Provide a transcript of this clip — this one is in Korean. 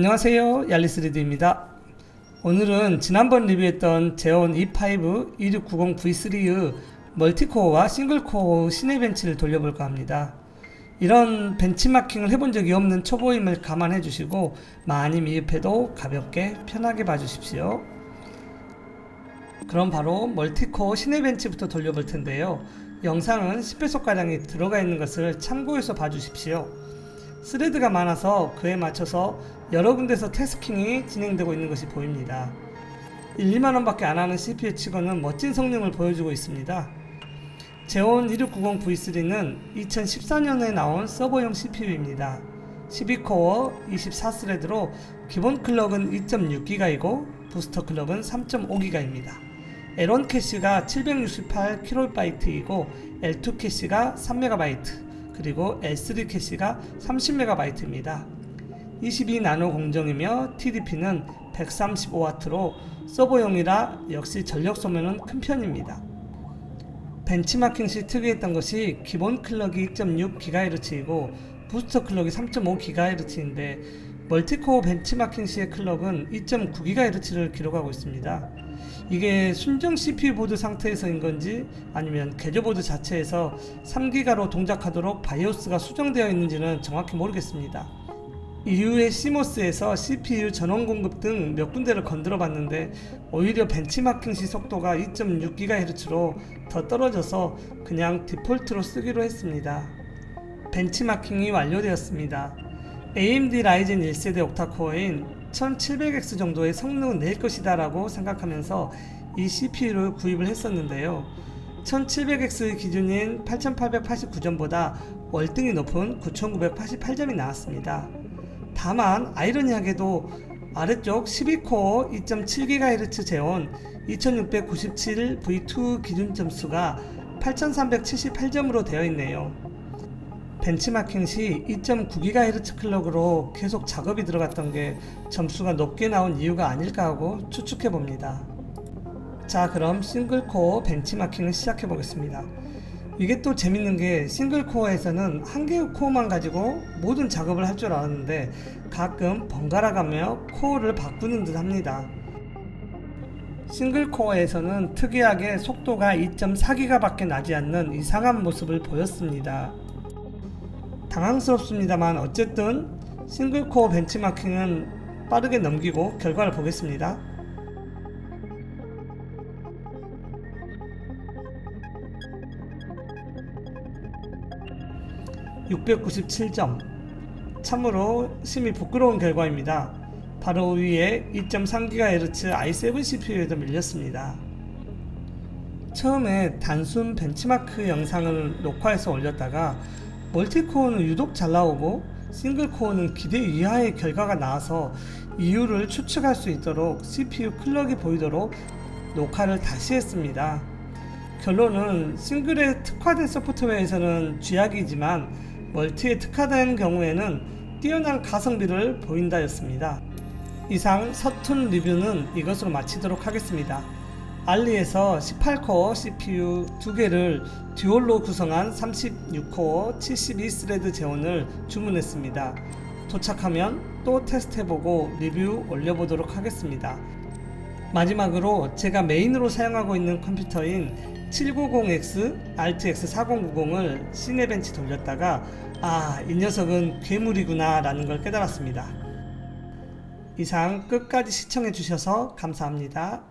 안녕하세요. 얄리스리드입니다. 오늘은 지난번 리뷰했던 제온 E5 2690V3의 멀티코어와 싱글코어 시내 벤치를 돌려볼까 합니다. 이런 벤치마킹을 해본 적이 없는 초보임을 감안해 주시고 많이 미흡해도 가볍게 편하게 봐주십시오. 그럼 바로 멀티코어 시내 벤치부터 돌려볼 텐데요. 영상은 10배속가량이 들어가 있는 것을 참고해서 봐주십시오 스레드가 많아서 그에 맞춰서 여러 군데서 태스킹이 진행되고 있는 것이 보입니다. 1, 2만원 밖에 안 하는 CPU 치고는 멋진 성능을 보여주고 있습니다. 제온 2690V3는 2014년에 나온 서버용 CPU입니다. 12코어 24스레드로 기본 클럭은 2.6GB이고 부스터 클럭은 3.5GB입니다. L1 캐시가 768kB이고 L2 캐시가 3MB 그리고 L3 캐시가 30MB입니다. 22나노 공정이며 TDP는 135W로 서버용이라 역시 전력 소모는 큰 편입니다. 벤치마킹 시 특이했던 것이 기본 클럭이 2.6GHz이고 부스터 클럭이 3.5GHz인데 멀티코어 벤치마킹 시의 클럭은 2.9GHz를 기록하고 있습니다. 이게 순정 CPU 보드 상태에서인 건지 아니면 개조보드 자체에서 3기가로 동작하도록 바이오스가 수정되어 있는지는 정확히 모르겠습니다. 이후에 시모스에서 CPU 전원 공급 등 몇 군데를 건드려 봤는데 오히려 벤치마킹 시 속도가 2.6GHz로 더 떨어져서 그냥 디폴트로 쓰기로 했습니다. 벤치마킹이 완료되었습니다. AMD 라이젠 1세대 옥타코어인 1700X 정도의 성능은 낼 것이다 라고 생각하면서 이 CPU를 구입을 했었는데요. 1700X 기준인 8889점보다 월등히 높은 9988점이 나왔습니다. 다만 아이러니하게도 아래쪽 12코어 2.7GHz 재원 2697 V2 기준 점수가 8378점으로 되어 있네요. 벤치마킹 시 2.9GHz 클럭으로 계속 작업이 들어갔던 게 점수가 높게 나온 이유가 아닐까 하고 추측해 봅니다. 자, 그럼 싱글코어 벤치마킹을 시작해 보겠습니다. 이게 또 재밌는 게 싱글코어에서는 한 개의 코어만 가지고 모든 작업을 할 줄 알았는데 가끔 번갈아 가며 코어를 바꾸는 듯 합니다. 싱글코어에서는 특이하게 속도가 2.4기가 밖에 나지 않는 이상한 모습을 보였습니다. 당황스럽습니다만 어쨌든 싱글코어 벤치마킹은 빠르게 넘기고 결과를 보겠습니다. 697점. 참으로 심히 부끄러운 결과입니다. 바로 위에 2.3GHz i7 CPU에도 밀렸습니다. 처음에 단순 벤치마크 영상을 녹화해서 올렸다가 멀티코어는 유독 잘 나오고 싱글코어는 기대 이하의 결과가 나와서 이유를 추측할 수 있도록 CPU 클럭이 보이도록 녹화를 다시 했습니다. 결론은 싱글에 특화된 소프트웨어에서는 쥐약이지만 멀티에 특화된 경우에는 뛰어난 가성비를 보인다였습니다. 이상 서툰 리뷰는 이것으로 마치도록 하겠습니다. 알리에서 18코어 CPU 2개를 듀얼로 구성한 36코어 72스레드 재원을 주문했습니다. 도착하면 또 테스트해보고 리뷰 올려보도록 하겠습니다. 마지막으로 제가 메인으로 사용하고 있는 컴퓨터인 790X RTX 4090을 시네벤치 돌렸다가 아, 이 녀석은 괴물이구나 라는 걸 깨달았습니다. 이상 끝까지 시청해 주셔서 감사합니다.